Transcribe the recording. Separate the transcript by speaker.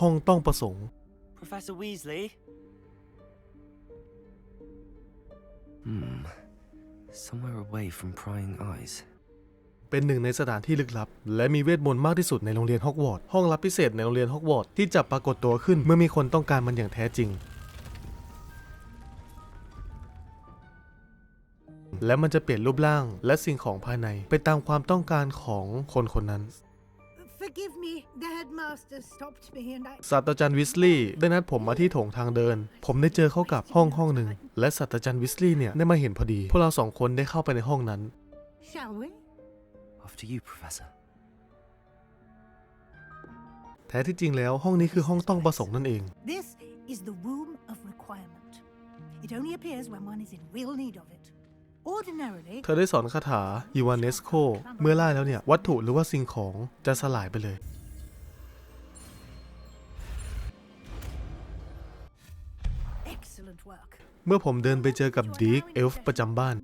Speaker 1: ห้องต้องประสงค์
Speaker 2: Professor Weasley?
Speaker 3: Hmm. Somewhere away from prying eyes.
Speaker 1: เป็นหนึ่งในสถานที่ลึกลับ และมีเวทมนต์มากที่สุดในโรงเรียนฮอกวอตส์ห้องลับพิเศษในโรงเรียนฮอกวอตส์ที่จะปรากฏตัวขึ้นเมื่อมีคนต้องการมันอย่างแท้จริง และมันจะเปลี่ยนรูปร่างและสิ่งของภายในไปตามความต้องการของคนคนนั้น
Speaker 4: Forgive me, the headmaster stopped me and I.
Speaker 1: ศาสตราจารย์วิสลีย์ได้นัดผมมาที่โถงทางเดิน ผมได้เจอเข้ากับห้องห้องหนึ่ง และศาสตราจารย์วิสลีย์เนี่ยได้มาเห็นพอดี พวกเราสองคนได้เข้าไปในห้องนั้น
Speaker 4: Shall we?
Speaker 3: After you, Professor.
Speaker 1: แท้ที่จริงแล้วห้องนี้คือห้องต้องประสงค์นั่นเอง
Speaker 4: This is the room of requirement. It only appears when one is in real need of it. Ordinarily,
Speaker 1: เธอได้สอนคาถาอีวานเนสโค เมื่อไล่แล้วเนี่ย วัตถุหรือว่าสิ่งของจะสลายไปเลย
Speaker 4: excellent work.
Speaker 1: เมื่อผมเดินไปเจอกับดีกเอลฟ์ประจำบ้าน